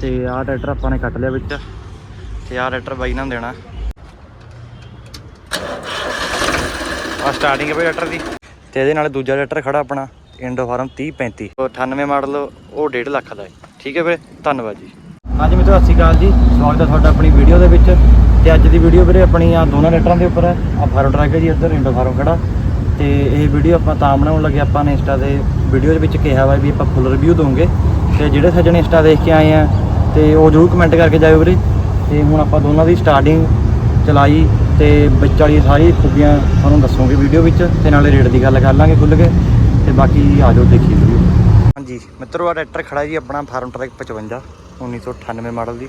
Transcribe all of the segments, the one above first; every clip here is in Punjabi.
ਤੇ ਆਹ ਟਰੈਕਟਰ ਆਪਾਂ ਨੇ ਕੱਟ ਲਿਆ ਵਿੱਚ ਤੇ ਆਹ ਟਰੈਕਟਰ ਬਾਈ ਨਾਲ ਦੇਣਾ। ਆ ਸਟਾਰਟਿੰਗ ਹੈ ਬਈ ਟਰੈਕਟਰ ਦੀ। ਤੇ ਇਹਦੇ ਨਾਲ ਦੂਜਾ ਟਰੈਕਟਰ ਖੜਾ ਆਪਣਾ ਇੰਡੋ ਫਾਰਮ 3035 ਉਹ 98 ਮਾਡਲ ਉਹ 1.5 ਲੱਖ ਦਾ ਹੈ ਠੀਕ ਹੈ ਵੀਰੇ, ਧੰਨਵਾਦ ਜੀ। ਹਾਂਜੀ ਮਿੱਤਰੋ, ਸਤਿ ਸ਼੍ਰੀ ਅਕਾਲ ਜੀ। ਸਵਾਗਤ ਹੈ ਤੁਹਾਡਾ ਆਪਣੀ ਵੀਡੀਓ ਦੇ ਵਿੱਚ। ਤੇ ਅੱਜ ਦੀ ਵੀਡੀਓ ਵੀਰੇ ਆਪਣੀ ਆ ਦੋਨਾਂ ਟਰੈਕਟਰਾਂ ਦੇ ਉੱਪਰ ਹੈ। ਆ ਫਾਰਮ ਟਰੱਕ ਹੈ ਜੀ ਇੱਧਰ ਇੰਡੋ ਫਾਰਮ ਖੜਾ। ਤੇ ਇਹ ਵੀਡੀਓ ਆਪਾਂ ਤਾਂ ਬਣਾਉਣ ਲੱਗੇ ਆਪਾਂ ਨੇ ਇੰਸਟਾ ਦੇ ਵੀਡੀਓ ਦੇ ਵਿੱਚ ਕਿਹਾ ਵਾ ਵੀ ਆਪਾਂ ਫੁੱਲ ਰਿਵਿਊ ਦਵਾਂਗੇ ਤੇ ਜਿਹੜੇ ਸੱਜਣ ਇੰਸਟਾ ਦੇਖ ਕੇ ਆਏ ਆ ਤੇ ਉਹ ਜ਼ਰੂਰ ਕਮੈਂਟ ਕਰਕੇ ਜਾਇਓ ਵੀਰੇ। ਤੇ ਹੁਣ ਆਪਾਂ ਦੋਨਾਂ ਦੀ ਸਟਾਰਟਿੰਗ ਚਲਾਈ ਤੇ ਵਿੱਚ ਵਾਲੀ ਸਾਰੀ ਖੂਬੀਆਂ ਤੁਹਾਨੂੰ ਦੱਸੋਗੇ ਵੀਡੀਓ ਵਿੱਚ ਤੇ ਨਾਲੇ ਰੇਟ ਦੀ ਗੱਲ ਕਰ ਲਾਂਗੇ ਖੁੱਲ ਕੇ ਤੇ ਬਾਕੀ ਆ ਜਾਓ ਦੇਖੀ ਵੀਡੀਓ ਹਾਂਜੀ, ਮਿੱਤਰੋ ਆ ਟਰੈਕਟਰ ਖੜਾ ਜੀ ਆਪਣਾ ਫਾਰਮ ਟਰੈਕ 55 1998 ਮਾਡਲ ਦੀ।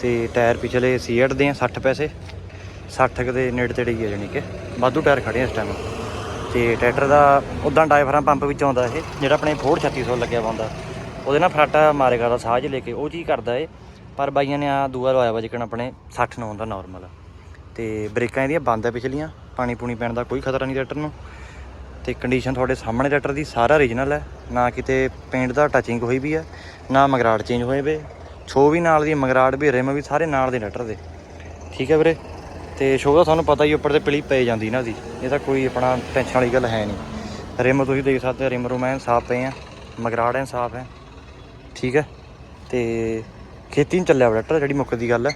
ਤੇ ਟਾਇਰ ਪਿਛਲੇ ਸੀਐਟ ਦੇ ਆ 60 ਪੈਸੇ। 60 ਕੁ ਦੇ ਨੇੜੇ ਤੇੜੇ ਹੀ ਆ ਜਾਣੀ ਕਿ, ਵਾਧੂ ਟਾਇਰ ਖੜੇ ਆ ਇਸ ਟਾਈਮ ਤੇ ਟਰੈਕਟਰ ਦਾ ਉਦਾਂ ਡਾਇਫਰਾਮ ਪੰਪ ਵਿੱਚ ਆਉਂਦਾ ਇਹ, ਜਿਹੜਾ ਆਪਣੇ ਫੋਰਡ 3600 ਲੱਗਿਆ ਵਾ ਹੁੰਦਾ ਉਹਦੇ ਨਾਲ ਫਰਾਟਾ ਮਾਰੇ ਕਰਦਾ ਸਾਜ ਲੈ ਕੇ, ਉਹ ਚੀਜ਼ ਕਰਦਾ ਏ। ਪਰ ਬਾਈਆਂ ਨੇ ਆ ਦੂਆ ਲਵਾਇਆ ਵਾ ਜਿਕਣ ਆਪਣੇ 60 ਨੂੰ ਹੁੰਦਾ ਨਾਰਮਲ ਤੇ ਬ੍ਰੇਕਾਂ ਇਹਦੀਆਂ ਬੰਦ ਆ ਪਿਛਲੀਆਂ, ਪਾਣੀ ਪੂਣੀ ਪੈਣ ਦਾ ਕੋਈ ਖਤਰਾ ਨਹੀਂ ਟਰੈਕਟਰ ਨੂੰ। ਤੇ ਕੰਡੀਸ਼ਨ ਤੁਹਾਡੇ ਸਾਹਮਣੇ ਟਰੈਕਟਰ ਦੀ ਸਾਰਾ ਓਰੀਜਨਲ ਹੈ ਨਾ ਕਿਤੇ ਪੇਂਟ ਦਾ ਟੱਚਿੰਗ ਹੋਈ ਵੀ ਹੈ ਨਾ ਮਗਰਾੜ ਚੇਂਜ ਹੋਏ ਵੇ। ਛੋ ਵੀ ਨਾਲ ਦੀ, ਮਗਰਾੜ ਵੀ ਰਿਮ ਵੀ ਸਾਰੇ ਨਾਲ ਦੇ ਟਰੈਕਟਰ ਦੇ। ਠੀਕ ਹੈ ਵੀਰੇ? ਤੇ ਸ਼ੋਅ ਦਾ ਤੁਹਾਨੂੰ ਪਤਾ ਹੀ ਉੱਪਰ ਤੇ ਪਲੀ ਪੈ ਜਾਂਦੀ ਨਾ ਦੀ ਇਹ ਤਾਂ ਕੋਈ ਆਪਣਾ ਟੈਨਸ਼ਨ ਵਾਲੀ ਗੱਲ ਹੈ ਨਹੀਂ। ਰਿਮ ਤੁਸੀਂ ਦੇਖ ਸਕਦੇ ਹੋ ਰਿਮ ਰੁਮੈਨ ਸਾਫ਼ ਪਏ ਆ, ਮਗਰਾੜ ਐਨ ਸਾਫ਼ ਹੈ। ਠੀਕ ਹੈ। ਤੇ ਖੇਤੀ ਨੂੰ ਚੱਲਿਆ ਵਾ ਟਰੈਕਟਰ ਜਿਹੜੀ ਮੁੱਕ ਦੀ ਗੱਲ ਹੈ।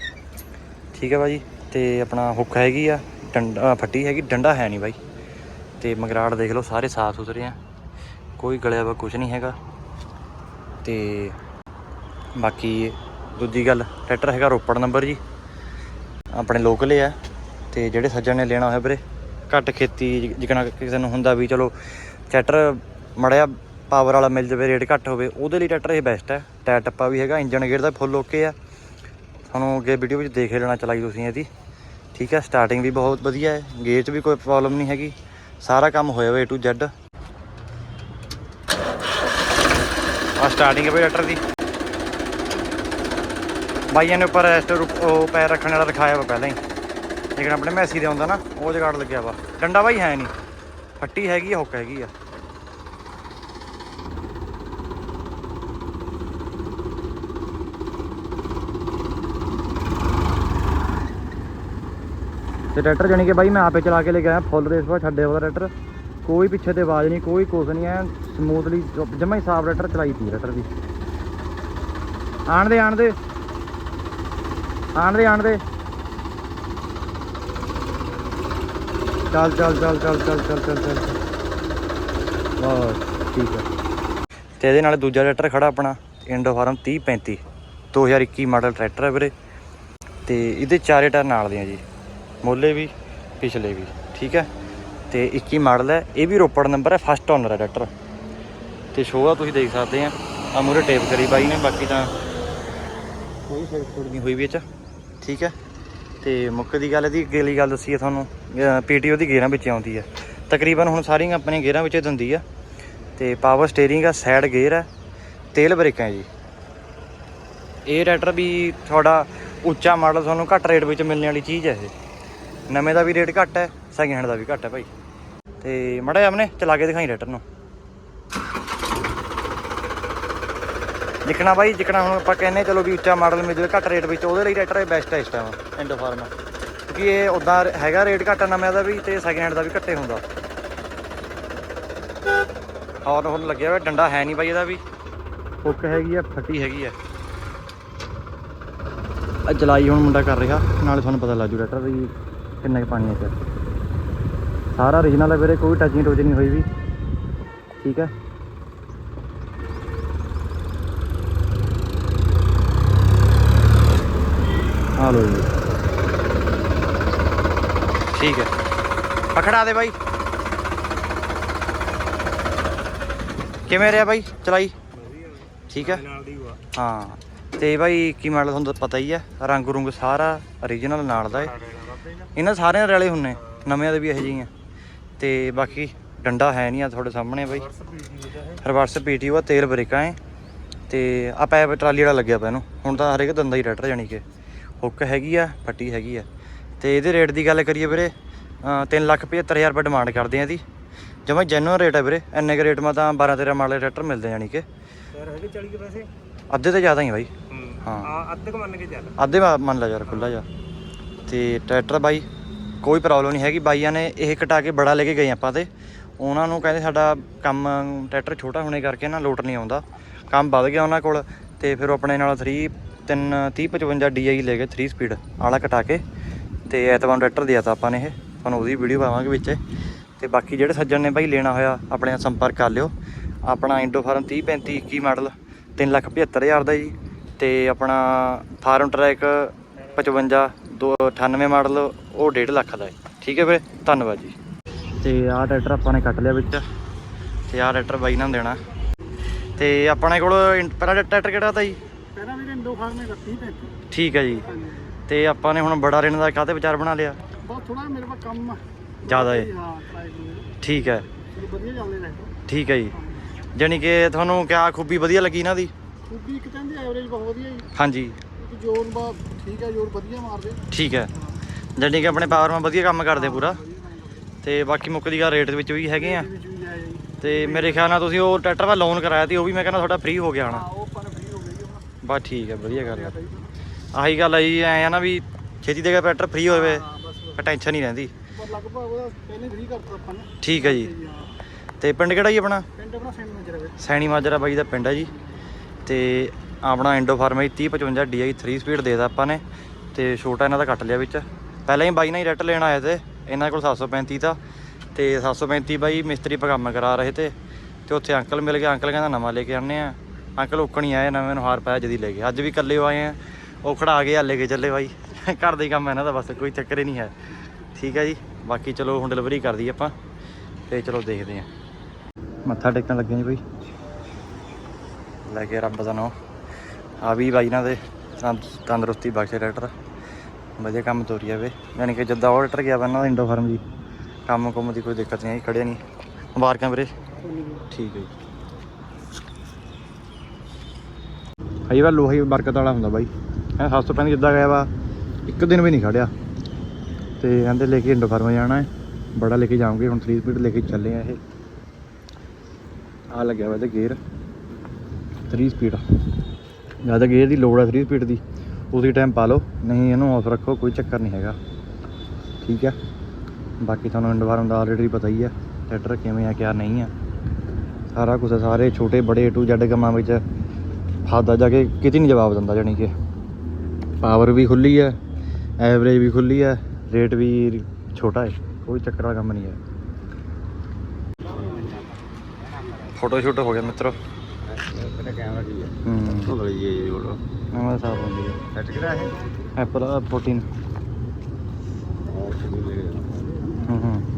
ਠੀਕ ਹੈ ਬਾਜੀ ਤੇ ਆਪਣਾ ਹੁੱਕ ਹੈਗੀ ਆ, ਡੰਡਾ ਫੱਟੀ ਹੈਗੀ, ਡੰਡਾ ਹੈ ਨਹੀਂ ਬਾਈ ਤੇ ਮਗਰਾੜ ਦੇਖ ਲਓ, ਸਾਰੇ ਸਾਫ਼ ਸੁਥਰੇ ਆ। ਕੋਈ ਗਲਿਆ ਵਾ ਕੁਝ ਨਹੀਂ ਹੈਗਾ। ਤੇ ਬਾਕੀ ਦੂਜੀ ਗੱਲ ਟਰੈਕਟਰ ਹੈਗਾ ਰੋਪੜ ਨੰਬਰ ਜੀ। ਆਪਣੇ ਲੋਕਲ ਹੀ ਆ। ਤੇ ਜਿਹੜੇ ਸੱਜਣ ਨੇ ਲੈਣਾ ਹੋਇਆ ਵੀਰੇ, ਘੱਟ ਖੇਤੀ ਜਿਕਣਾ ਕਿਸੇ ਨੂੰ ਹੁੰਦਾ ਵੀ ਚਲੋ ਟਰੈਕਟਰ ਮੜਿਆ ਪਾਵਰ ਵਾਲਾ ਮਿਲ ਜਾਵੇ ਰੇਟ ਘੱਟ ਹੋਵੇ, ਉਹਦੇ ਲਈ ਟਰੈਕਟਰ ਇਹ ਬੈਸਟ ਹੈ। ਟਾਇਰ ਟੱਪਾ ਵੀ ਹੈਗਾ ਇੰਜਨ ਗੇਅਰ ਦਾ ਫੁੱਲ ਓਕੇ ਆ। ਤੁਹਾਨੂੰ ਅੱਗੇ ਵੀਡੀਓ ਵਿੱਚ ਦੇਖ ਲੈਣਾ ਚਲਾਈ ਤੁਸੀਂ ਇਹਦੀ। ਠੀਕ ਹੈ ਸਟਾਰਟਿੰਗ ਵੀ ਬਹੁਤ ਵਧੀਆ ਹੈ ਗੇਅਰ 'ਚ ਵੀ ਕੋਈ ਪ੍ਰੋਬਲਮ ਨਹੀਂ ਹੈਗੀ। ਸਾਰਾ ਕੰਮ ਹੋਇਆ ਵਾ A to Z ਆ ਸਟਾਰਟਿੰਗ ਹੈ ਬਈ ਟਰੈਕਟਰ ਦੀ। ਬਾਈਆਂ ਨੇ ਉੱਪਰ ਰੈਸਟ ਉਹ ਪੈਰ ਰੱਖਣ ਵਾਲਾ ਰਖਾਇਆ ਵਾ ਪਹਿਲਾਂ ਹੀ। ਲੇਕਿਨ ਆਪਣੇ ਮੈਸੀ ਦੇ ਆਉਂਦਾ ਨਾ, ਉਹ ਜਗਾੜ ਲੱਗਿਆ ਵਾ। ਡੰਡਾ ਬਾਈ ਹੈ ਨਹੀਂ। ਫੱਟੀ ਹੈਗੀ ਆ, ਹੁੱਕ ਹੈਗੀ ਆ। ਤੇ ਟਰੈਕਟਰ ਜਾਣੀ ਕਿ ਬਾਈ ਮੈਂ ਆਪੇ ਚਲਾ ਕੇ ਲੈ ਕੇ ਆਇਆ, ਫੁੱਲ ਰੇਸ ਵਾ, ਛੱਡੇ ਉਹਦਾ ਟਰੈਕਟਰ। ਕੋਈ ਪਿੱਛੇ ਤੇ ਆਵਾਜ਼ ਨਹੀਂ, ਕੋਈ ਕੁਛ ਨਹੀਂ ਐ ਸਮੂਥਲੀ ਜਮਾ ਹੀ ਸਾਫ਼ ਟਰੈਕਟਰ ਚਲਾਈ ਤੀ ਟਰੈਕਟਰ ਦੀ। ਆਣ ਦੇ ਆਣ ਦੇ। ਆਣ ਦੇ ਆਣ ਦੇ। ਚੱਲ ਚੱਲ ਚੱਲ ਚੱਲ ਚੱਲ ਚੱਲ ਚੱਲ ਚੱਲ। ਬਸ, ਠੀਕ ਹੈ ਤੇ ਇਹਦੇ ਨਾਲ ਦੂਜਾ ਟਰੈਕਟਰ ਖੜਾ ਆਪਣਾ ਇੰਡੋ ਫਾਰਮ 3035 2021 ਮਾਡਲ ਟਰੈਕਟਰ ਹੈ ਵੀਰੇ। ਤੇ ਇਹਦੇ ਚਾਰੇ ਟਾਇਰ ਨਾਲ ਦੇ ਆ ਜੀ। ਮੋਲੇ ਵੀ, ਪਿਛਲੇ ਵੀ, ਠੀਕ ਹੈ? ਤੇ 21 ਮਾਡਲ ਹੈ, ਇਹ ਵੀ ਰੋਪੜ ਨੰਬਰ ਹੈ ਫਸਟ ਓਨਰ ਹੈ ਟਰੈਕਟਰ ਤੇ ਸ਼ੋਅ ਆ, ਤੁਸੀਂ ਦੇਖ ਸਕਦੇ ਆ। ਆ ਮੂਰੇ ਟੇਪ ਕਰੀ ਬਾਈ ਨੇ, ਬਾਕੀ ਤਾਂ ਕੋਈ ਸਿਰ ਨਹੀਂ ਹੋਈ ਵੀ ਇਹ ਠੀਕ ਹੈ? ਤੇ ਮੁੱਖ ਦੀ ਗੱਲ ਇਹਦੀ, ਅਗਲੀ ਵਾਲੀ ਗੱਲ ਦੱਸੀ ਹੈ ਤੁਹਾਨੂੰ ਪੀਟੀਓ ਦੀ ਗੇਅਰਾਂ ਵਿੱਚ ਆਉਂਦੀ ਹੈ। ਤਕਰੀਬਨ ਹੁਣ ਸਾਰੀਆਂ ਆਪਣੀਆਂ ਗੇਅਰਾਂ ਵਿੱਚ ਦਿੰਦੀ ਆ। ਤੇ ਪਾਵਰ ਸਟੀਅਰਿੰਗ ਆ ਸਾਈਡ ਗੇਅਰ ਹੈ ਤੇਲ ਬ੍ਰੇਕਾਂ ਜੀ। ਇਹ ਟਰੈਕਟਰ ਵੀ ਤੁਹਾਡਾ ਉੱਚਾ ਮਾਡਲ ਤੁਹਾਨੂੰ ਘੱਟ ਰੇਟ ਵਿੱਚ ਮਿਲਣ ਵਾਲੀ ਚੀਜ਼ ਹੈ ਇਹ। ਨਵੇਂ ਦਾ ਵੀ ਰੇਟ ਘੱਟ ਹੈ ਸੈਕਿੰਡ ਹੈਂਡ ਦਾ ਵੀ ਘੱਟ ਹੈ ਭਾਈ। ਤੇ ਮੜਾ ਆਮਨੇ ਚਲਾ ਕੇ ਦਿਖਾਈ ਟਰੈਕਟਰ ਨੂੰ। ਜਿਕਣਾ ਬਾਈ ਜਿਕਣਾ ਹੁਣ ਆਪਾਂ ਕਹਿੰਨੇ ਚਲੋ ਵੀ ਉੱਚਾ ਮਾਡਲ ਮਿਲ ਜਾਵੇ ਘੱਟ ਰੇਟ ਵਿੱਚ ਉਹਦੇ ਲਈ ਇਹ ਬੈਸਟ ਹੈ ਇਸ ਟਾਈਮ ਇੰਡੋ ਫਾਰਮ ਕਿਉਂਕਿ ਇਹ ਉਦਾਂ ਹੈਗਾ ਰੇਟ ਘੱਟ ਨਵੇਂ ਦਾ ਵੀ ਤੇ ਸੈਕਿੰਡ ਹੈਂਡ ਦਾ ਵੀ ਘੱਟੇ ਹੁੰਦਾ। ਹੌਰਨ ਹੁਣ ਲੱਗਿਆ ਹੋਇਆ ਡੰਡਾ ਹੈ ਨਹੀਂ ਬਾਈ ਇਹਦਾ ਵੀ। ਹੁੱਕ ਹੈਗੀ ਆ ਫੱਟੀ ਹੈਗੀ ਆ। ਆ ਜਲਾਈ ਹੁਣ ਮੁੰਡਾ ਕਰ ਰਿਹਾ ਨਾਲੇ ਤੁਹਾਨੂੰ ਪਤਾ ਲੱਗ ਜੂ ਟਰੈਕਟਰ ਵੀ ਕਿੰਨਾ ਕੁ ਪਾਣੀ ਹੈ ਚ ਸਾਰਾ ਓਰੀਜਨਲ ਹੈ ਵੀਰੇ, ਕੋਈ ਟੱਚਿੰਗ ਟੋਚ ਨਹੀਂ ਹੋਈ ਵੀ। ਠੀਕ ਹੈ? ਆ ਲੋ ਜੀ। ਠੀਕ ਹੈ। ਪਕੜਾ ਦੇ ਬਾਈ। ਕਿਵੇਂ ਰਿਹਾ ਬਾਈ? ਚਲਾਈ? ਠੀਕ ਹੈ? ਹਾਂ। ਤੇ ਬਾਈ, ਕੀ ਮਾਡਲ ਤੁਹਾਨੂੰ ਪਤਾ ਹੀ ਹੈ। ਰੰਗ ਰੁੰਗ ਸਾਰਾ origignal ਨਾਲ ਦਾ ਹੈ। ਇਹਨਾਂ ਸਾਰਿਆਂ ਦੇ ਰਲੇ ਹੁੰਨੇ ਨਵਿਆਂ ਦੇ ਵੀ ਇਹੋ ਜਿਹੇ ਆ। ਤੇ ਬਾਕੀ ਡੰਡਾ ਹੈ ਨਹੀਂ ਆ ਤੁਹਾਡੇ ਸਾਹਮਣੇ ਬਾਈ। ਰਿਵਰਸ ਪੀਟੀਓ ਆ ਤੇਲ ਬ੍ਰੇਕਾਂ ਹੈ ਤੇ ਆ ਪੈਪ ਟਰਾਲੀ ਵਾਲਾ ਲੱਗਿਆ ਪਿਆ ਇਹਨੂੰ। ਹੁਣ ਤਾਂ ਹਰੇਕ ਦੰਦਾ ਹੀ ਟਰੈਕਟਰ ਜਾਣੀ ਕਿ ਹੁੱਕ ਹੈਗੀ ਆ ਫੱਟੀ ਹੈਗੀ ਆ। ਤੇ ਇਹਦੇ ਰੇਟ ਦੀ ਗੱਲ ਕਰੀਏ ਵੀਰੇ 375000 ਰੁਪਏ ਡਿਮਾਂਡ ਕਰਦੇ ਆ ਇਹਦੀ। ਜਮਾ ਜੈਨੂਅਨ ਰੇਟ ਹੈ ਵੀਰੇ। ਇੰਨੇ ਕੁ ਰੇਟ ਮਾ ਤਾਂ 12 13 ਮਾਡਲ ਟਰੈਕਟਰ ਮਿਲਦੇ ਜਾਣੀ ਕਿ। ਯਾਰ ਹੈਗੇ 40 ਕੇ ਪੈਸੇ? ਅੱਧੇ ਤੋਂ ਜ਼ਿਆਦਾ ਹੀ ਬਾਈ। ਹਾਂ। ਅੱਧੇ ਕੁ ਮੰਨ ਕੇ ਚੱਲ। ਅੱਧੇ ਮੰਨ ਲਾ ਯਾਰ ਖੁੱਲਾ ਜਾ ਤੇ ਟਰੈਕਟਰ ਬਾਈ, ਕੋਈ ਪ੍ਰੋਬਲਮ ਨਹੀਂ ਹੈਗੀ। ਬਾਈਆਂ ਨੇ ਇਹ ਕਟਾ ਕੇ ਬੜਾ ਲੈ ਕੇ ਗਏ ਆਪਾਂ ਤੇ। ਉਹਨਾਂ ਨੂੰ ਕਹਿੰਦੇ ਸਾਡਾ ਕੰਮ ਟਰੈਕਟਰ ਛੋਟਾ ਹੋਣੇ ਕਰਕੇ ਨਾ ਲੋਟ ਨਹੀਂ ਆਉਂਦਾ। ਕੰਮ ਵੱਧ ਗਿਆ ਉਹਨਾਂ ਕੋਲ ਤੇ ਫਿਰ ਉਹ ਆਪਣੇ ਨਾਲ 3 3 30 55 DI ਲੈ ਗਏ 3 ਸਪੀਡ ਆਲਾ ਕਟਾ ਕੇ। ਤੇ ਐਤਵਾਰ ਨੂੰ ਟਰੈਕਟਰ ਦਿਆ ਤਾ ਆਪਾਂ ਨੇ ਇਹ। ਤੁਹਾਨੂੰ ਉਹਦੀ ਵੀਡੀਓ ਪਾਵਾਂਗੇ ਵਿੱਚ। ਤੇ ਬਾਕੀ ਜਿਹੜੇ ਸੱਜਣ ਨੇ ਬਾਈ ਲੈਣਾ ਹੋਇਆ, ਆਪਣੇ ਨਾਲ ਸੰਪਰਕ ਕਰ ਲਿਓ। ਆਪਣਾ ਇੰਡੋ ਫਾਰਮ 30 35 21 ਮਾਡਲ 375000 ਦਾ ਜੀ। ਤੇ ਆਪਣਾ ਫਾਰਮ ਟਰੈਕ 55 298 ਮਾਡਲ ਉਹ 1.5 ਲੱਖ ਦਾ ਹੈ। ਠੀਕ ਹੈ ਵੀਰੇ ਧੰਨਵਾਦ ਜੀ। ਤੇ ਆਹ ਟਰੈਕਟਰ ਆਪਾਂ ਨੇ ਕੱਟ ਲਿਆ ਵਿੱਚ ਤੇ ਆਹ ਟਰੈਕਟਰ ਬਾਈ ਨਾਲ ਦੇਣਾ। ਤੇ ਆਪਣੇ ਕੋਲ ਪਹਿਲਾ ਟਰੈਕਟਰ ਕਿਹੜਾ ਤਾ ਜੀ? ਪਹਿਲਾਂ ਵੀ ਇੰਡੋ ਫਾਰਮੇ 30 35 ਠੀਕ ਹੈ ਜੀ। ਤੇ ਆਪਾਂ ਨੇ ਹੁਣ ਬੜਾ ਰੇਨ ਦਾ ਕਾਹਤੇ ਵਿਚਾਰ ਬਣਾ ਲਿਆ? ਬਹੁਤ ਥੋੜਾ ਮੇਰੇ ਕੋਲ ਕੰਮ ਜ਼ਿਆਦਾ ਹੈ। ਠੀਕ ਹੈ। ਵਧੀਆ ਚੱਲਦੇ ਨੇ ਠੀਕ ਹੈ ਜੀ। ਜਾਣੀ ਕਿ ਤੁਹਾਨੂੰ ਕਿਆ ਖੂਬੀ ਵਧੀਆ ਲੱਗੀ ਇਹਨਾਂ ਦੀ? ਖੂਬੀ ਇੱਕ ਕਹਿੰਦੇ ਐਵਰੇਜ ਬਹੁਤ ਵਧੀਆ ਜੀ। ਹਾਂਜੀ। ਜੋਰ ਬਾ ਠੀਕ ਹੈ ਜੋਰ ਵਧੀਆ ਮਾਰਦੇ ਠੀਕ ਹੈ। ਜਾਣੀ ਕਿ ਆਪਣੇ ਪਾਵਰ ਮਾ ਵਧੀਆ ਕੰਮ ਕਰਦੇ ਪੂਰਾ। ਤੇ ਬਾਕੀ ਮੁੱਕਦੀ ਗੱਲ ਰੇਟ ਦੇ ਵਿੱਚ ਵੀ ਹੈਗੇ ਆ। ਤੇ ਮੇਰੇ ਖਿਆਲ ਨਾਲ ਤੁਸੀਂ ਉਹ ਟਰੈਕਟਰ ਵਾ ਲੋਨ ਕਰਾਇਆ ਤੇ ਉਹ ਵੀ ਮੈਂ ਕਹਿੰਦਾ ਤੁਹਾਡਾ ਫ੍ਰੀ ਹੋ ਗਿਆ ਹਾਂ ਹਣਾ ਹੋ ਬਸ ਠੀਕ ਹੈ ਵਧੀਆ ਗੱਲ ਹੈ। ਆਹੀ ਗੱਲ ਆ ਜੀ ਐ ਆ ਨਾ ਵੀ ਛੇਤੀ ਦੇ ਟਰੈਕਟਰ ਫ੍ਰੀ ਹੋਵੇ ਹਾਂ ਟੈਨਸ਼ਨ ਨਹੀਂ ਰਹਿੰਦੀ। ਪਰ ਲਗਭਗ ਉਹਦਾ ਪਹਿਲੇ ਫ੍ਰੀ ਕਰਤਾ ਆਪਾਂ ਨੇ। ਠੀਕ ਹੈ ਜੀ। ਤੇ ਹਾਂ। ਪਿੰਡ ਕਿਹੜਾ ਜੀ ਆਪਣਾ? ਪਿੰਡ ਆਪਣਾ ਸੈਂਡ ਮੇਜਰ ਹੈ ਸੈਣੀ ਮਾਜਰਾ ਬਾਈ ਦਾ ਪਿੰਡ ਹੈ ਜੀ। ਤੇ ਆਪਣਾ ਇੰਡੋ ਫਾਰਮ 3055 DI 3 ਸਪੀਡ ਦੇਦਾ ਆਪਾਂ ਨੇ। ਤੇ ਛੋਟਾ ਇਹਨਾਂ ਦਾ ਕੱਟ ਲਿਆ ਵਿੱਚ। ਪਹਿਲਾਂ ਹੀ ਬਾਈ ਨਾਲ ਹੀ ਰੈਟ ਲੈਣ ਆਏ ਤੇ ਇਹਨਾਂ ਕੋਲ 735 ਦਾ ਤੇ। 735 ਬਾਈ ਮਿਸਤਰੀ ਪਾ ਕੰਮ ਕਰਾ ਰਹੇ ਤੇ। ਤੇ ਉੱਥੇ ਅੰਕਲ ਮਿਲ ਗਿਆ ਅੰਕਲ ਕਹਿੰਦਾ ਨਵਾਂ ਲੈ ਕੇ ਆਨੇ ਆ ਅੰਕਲ ਉੱਕਣ ਹੀ ਆਏ, ਨਵੇਂ ਨੂੰ ਹਾਰ ਪਾਇਆ ਜਦੀ ਲੈ ਗਏ। ਅੱਜ ਵੀ ਇਕੱਲੇ ਆਏ ਆ। ਉਹ ਖੜਾ ਕੇ ਹੱਲੇ ਕੇ ਚੱਲੇ ਬਾਈ। ਘਰ ਦੇ ਕੰਮ ਹੈ ਇਹਨਾਂ ਦਾ ਬਸ, ਕੋਈ ਚੱਕਰ ਹੀ ਨਹੀਂ ਹੈ। ਠੀਕ ਹੈ ਜੀ। ਬਾਕੀ ਚਲੋ ਹੁਣ ਡਿਲੀਵਰੀ ਕਰ ਦਈਏ ਆਪਾਂ। ਤੇ ਚਲੋ ਦੇਖਦੇ ਹਾਂ। ਮੱਥਾ ਟੇਕਣ ਲੱਗੇ ਜੀ ਬਈ। ਲੈ ਕੇ ਰੱਬ ਦਾ ਨਾਮ। ਆ ਵੀ ਬਾਈ ਇਹਨਾਂ ਦੇ ਤੰਦਰੁਸਤੀ ਬਖਸ਼ੇ ਡਾਕਟਰ ਵਧੀਆ ਕੰਮ ਤੋਰੀ ਜਾਵੇ ਯਾਨੀ ਕਿ ਜਿੱਦਾਂ ਉਹ ਡਾਕਟਰ ਗਿਆ ਵਾ ਇਹਨਾਂ ਦਾ ਇੰਡੋ ਫਾਰਮ ਜੀ। ਕੰਮ ਕੁੰਮ ਦੀ ਕੋਈ ਦਿੱਕਤ ਨਹੀਂ ਆਈ ਖੜਿਆ ਨਹੀਂ ਮੁਬਾਰਕਾਂ ਵੀਰੇ। ਠੀਕ ਹੈ ਜੀ। ਕਈ ਵਾਰ ਲੋਹਾ ਹੀ ਬਰਕਤ ਵਾਲਾ ਹੁੰਦਾ ਬਾਈ। ਇਹ 735 ਜਿੱਦਾਂ ਗਿਆ ਵਾ, ਇੱਕ ਦਿਨ ਵੀ ਨਹੀਂ ਖੜਿਆ ਤੇ ਕਹਿੰਦੇ ਲੈ ਕੇ ਇੰਡੋ ਫਾਰਮ ਜਾਣਾ ਹੈ। ਬੜਾ ਲੈ ਕੇ ਜਾਵਾਂਗੇ ਹੁਣ 3 ਸਪੀਡ ਲੈ ਕੇ ਚੱਲੇ ਆ ਇਹ। ਆ ਲੱਗਿਆ ਵਾ ਤੇ ਗੇਅਰ 3 ਸਪੀਡ ਜਦ ਗੇਅਰ ਇਹਦੀ ਲੋੜ ਹੈ 3 ਸਪੀਡ ਦੀ, ਉਸੇ ਟਾਈਮ ਪਾ ਲਓ, ਨਹੀਂ ਇਹਨੂੰ ਆਫ ਰੱਖੋ, ਕੋਈ ਚੱਕਰ ਨਹੀਂ ਹੈਗਾ। ਠੀਕ ਹੈ ਬਾਕੀ ਤੁਹਾਨੂੰ ਇਨਵਾਇਰਨਮੈਂਟ ਦਾ ਆਲਰੇਡੀ ਪਤਾ ਹੀ ਹੈ ਟਰੈਕਟਰ ਕਿਵੇਂ ਆ, ਕਿਆ ਨਹੀਂ ਆ। ਸਾਰਾ ਕੁਝ ਸਾਰੇ ਛੋਟੇ, ਬੜੇ, A to Z ਕੰਮਾਂ ਵਿੱਚ ਫਾਦਾ ਜਾ ਕੇ ਕਿਤੇ ਨਹੀਂ ਜਵਾਬ ਦਿੰਦਾ, ਜਾਣੀ ਕਿ। ਪਾਵਰ ਵੀ ਖੁੱਲੀ ਹੈ ਐਵਰੇਜ ਵੀ ਖੁੱਲੀ ਹੈ ਰੇਟ ਵੀ ਛੋਟਾ ਹੈ ਕੋਈ ਚੱਕਰ ਵਾਲਾ ਕੰਮ ਨਹੀਂ ਹੈ ਫੋਟੋ ਸ਼ੂਟ ਹੋ ਗਿਆ ਮਿੱਤਰੋ। ਇਹਦਾ ਕੈਮਰਾ ਕੀ ਹੈ। ਹੂੰ ਉਹ ਗਈ ਹੈ ਬੋਲੋ ਨਵਾਂ ਸਾਫ਼ ਹੁੰਦੀ ਹੈ ਸੈਟ ਕਿਹੜਾ ਹੈ ਐਪਲ 14 ਹੂੰ ਹੂੰ।